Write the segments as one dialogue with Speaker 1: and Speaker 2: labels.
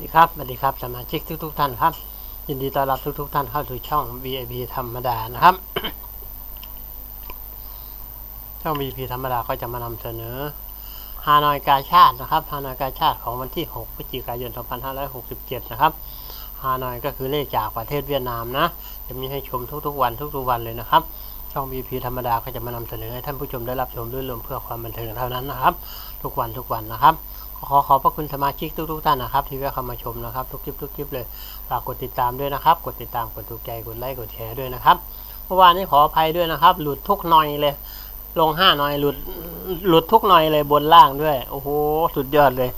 Speaker 1: ดีครับสวัสดีครับสมาชิกทุกทุกท่านครับ ยินดีต้อนรับทุกทุกท่านเข้าสู่ช่อง VIP ธรรมดานะครับ ช่อง VIP ธรรมดาก็จะมานำเสนอฮานอยกาชาตินะครับฮานอยกาชาติของวันที่ 6 พฤศจิกายน 2567 นะครับฮานอยก็คือเลขจากประเทศเวียดนามนะ จะมีให้ชมทุกๆวันทุกๆวันเลยนะครับ ช่อง VIP ธรรมดาก็จะมานำเสนอให้ท่านผู้ชมได้รับชมด้วยลมเพื่อความบันเทิงเท่านั้นนะครับ ทุกวันทุกวันนะครับขอขอบพระคุณสมาชิกทุกๆท่านนะครับ ที่แวะเข้ามาชมนะครับทุกคลิปทุกคลิปเลยฝากกดติดตามด้วยนะครับกดติดตามกดถูกใจกดไลค์กดแชร์ด้วยนะครับเมื่อวานนี้ขออภัยด้วยนะครับ หลุดทุกหน่อยเลย ลงห้าหน่อยหลุดหลุดทุกหน่อยเลยบนล่างด้วย โอ้โหสุดยอดเลย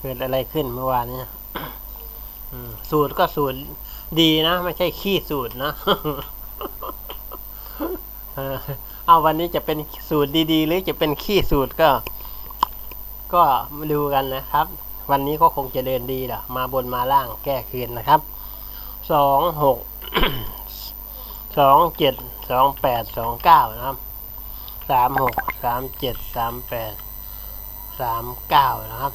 Speaker 1: เกิดอะไรขึ้นเมื่อวานนี้สูตรก็สูตรดีนะ ไม่ใช่ขี้สูตรนะ เอาวันนี้จะเป็นสูตรดีๆ หรือจะเป็นขี้สูตรก็ ก็มาดูกันนะครับ วันนี้ก็คงจะเดินดีแหละมาบนมาล่างแก้คืนนะครับสองหกสองเจ็ดสองแปดสองเก้านะครับสามหกสามเจ็ดสามแปดสามเก้านะครับ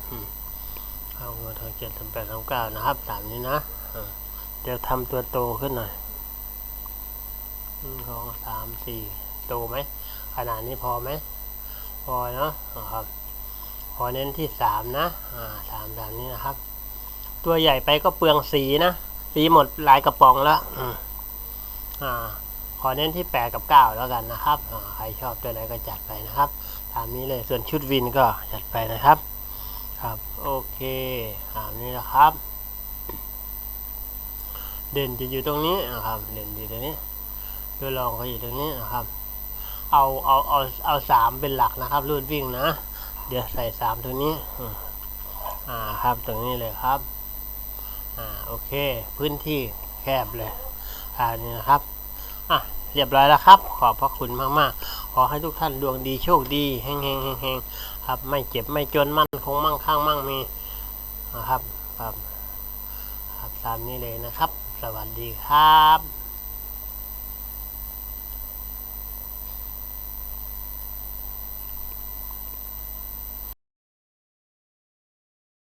Speaker 1: เอาเงินทางเจ็ดสามแปดสามเก้านะครับตามนี้นะเดี๋ยวทำตัวโตขึ้นหน่อย สองสามสี่โตไหมขนาดนี้พอไหมพอเนาะครับขอเน้นที่สามนะอ่าสามสามนี้นะครับ ตัวใหญ่ไปก็เปลืองสีนะสีหมดหลายกระป๋องแล้วอ่าขอเน้นที่แปดกับเก้าแล้วกันนะครับใครชอบตัวไหนก็จัดไปนะครับตามนี้เลยส่วนชุดวินก็จัดไปนะครับ ครับโอเคตามนี้นะครับ เด่นจะอยู่ตรงนี้นะครับ เด่นอยู่ตรงนี้ ตัวรองก็อยู่ตรงนี้นะครับ เอาเอาเอาเอาสามเป็นหลักนะครับรูดวิ่งนะ เดี๋ยวใส่สามตัวนี้อ่าครับตรงนี้เลยครับอ่าโอเค พื้นที่แคบเลยอ่านี่นะครับอะเรียบร้อยแล้วครับ ขอบพระคุณมากๆ ขอให้ทุกท่านดวงดีโชคดีเฮงเฮงเฮงเฮงครับ ไม่เจ็บไม่จนมั่นคงมั่งคั่งมั่งมีนะครับครับครับตามนี้เลยนะครับ สวัสดีครับ